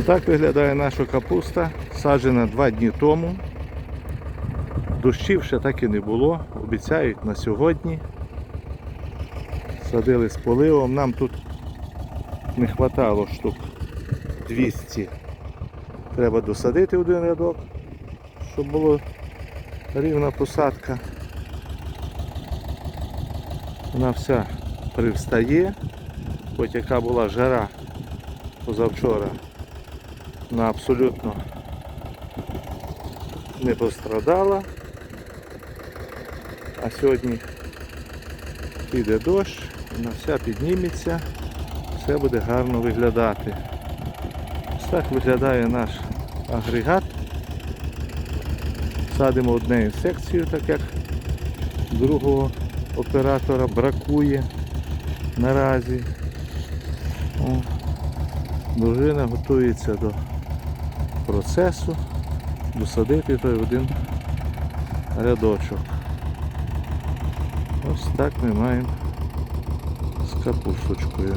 Отак виглядає наша капуста, саджена два дні тому. Дощів ще так і не було. Обіцяють на сьогодні. Садили з поливом. Нам тут не вистачало штук 200. Треба досадити один рядок, щоб було рівна посадка. Вона вся привстає, хоч яка була жара позавчора, вона абсолютно не пострадала. А сьогодні піде дощ, вона вся підніметься, все буде гарно виглядати. Ось так виглядає наш агрегат. Садимо однією секцією, так як другого оператора бракує наразі. Дружина готується до процесу досадити той один рядочок. Ось так ми маємо з капусточкою.